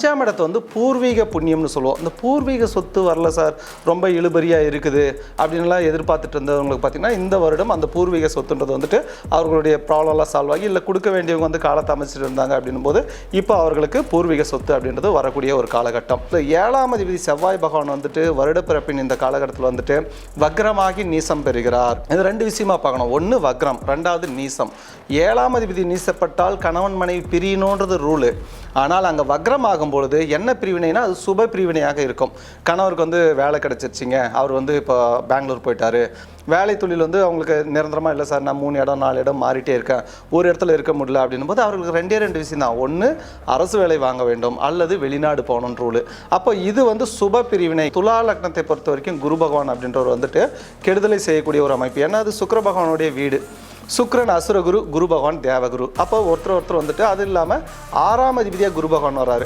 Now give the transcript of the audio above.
அஞ்சாம் இடத்தை வந்து பூர்வீக புண்ணியம்னு சொல்லுவோம். இந்த பூர்வீக சொத்து வரல சார். ரொம்ப இழுபறியாக இருக்குது அப்படின்லாம் எதிர்பார்த்துட்டு இருந்தவங்களுக்கு பார்த்திங்கன்னா இந்த வருடம் அந்த பூர்வீக சொத்துன்றது வந்துட்டு அவர்களுடைய ப்ராப்ளம்லாம் சால்வ் ஆகி இல்லை கொடுக்க வேண்டியவங்க வந்து காலத்தை அமைச்சிட்டு இருந்தாங்க அப்படின்னும் போது இப்போ அவர்களுக்கு பூர்வீக சொத்து அப்படின்றது வரக்கூடிய ஒரு காலகட்டம். இந்த ஏழாம் அதிபதி செவ்வாய் பகவான் வந்துட்டு வருடப்பிறப்பின் இந்த காலகட்டத்தில் வந்துட்டு வக்ரமாகி நீசம் பெறுகிறார். இது ரெண்டு விஷயமா பார்க்கணும். ஒன்று வக்ரம் ரெண்டாவது நீசம். ஏழாம் அதிபதி நீசப்பட்டால் கணவன் மனைவி பிரியணுன்றது ரூலு ஆனால் அங்கே வக்ரமாகும் பொழுது என்ன பிரிவினைனா அது சுப பிரிவினையாக இருக்கும். கணவருக்கு வந்து வேலை கிடைச்சிருச்சிங்க. அவர் வந்து இப்போ பெங்களூர் போயிட்டாரு. வேலை தொழில் வந்து அவங்களுக்கு நிரந்தரமாக இல்லை சார். நான் மூணு இடம் நாலு இடம் மாறிட்டே இருக்கேன். ஒரு இடத்துல இருக்க முடியல அப்படின்னும் போது அவர்களுக்கு ரெண்டே ரெண்டு விஷயம் தான். ஒன்று அரசு வேலை வாங்க வேண்டும். அல்லது வெளிநாடு போகணும் ரூல் அப்போ இது வந்து சுப பிரிவினை. துலா லக்னத்தை பொறுத்த வரைக்கும் குரு பகவான் அப்படின்றவர் வந்துட்டு கெடுதலை செய்யக்கூடிய ஒரு அமைப்பு. ஏன்னா அது சுக்கர பகவானுடைய வீடு. சுக்ரன் அசுரகுரு குரு பகவான் தேவகுரு. அப்போ ஒருத்தர் ஒருத்தர் வந்துட்டு அது இல்லாமல் ஆறாம் அதிபதியாக குரு பகவான் வராரு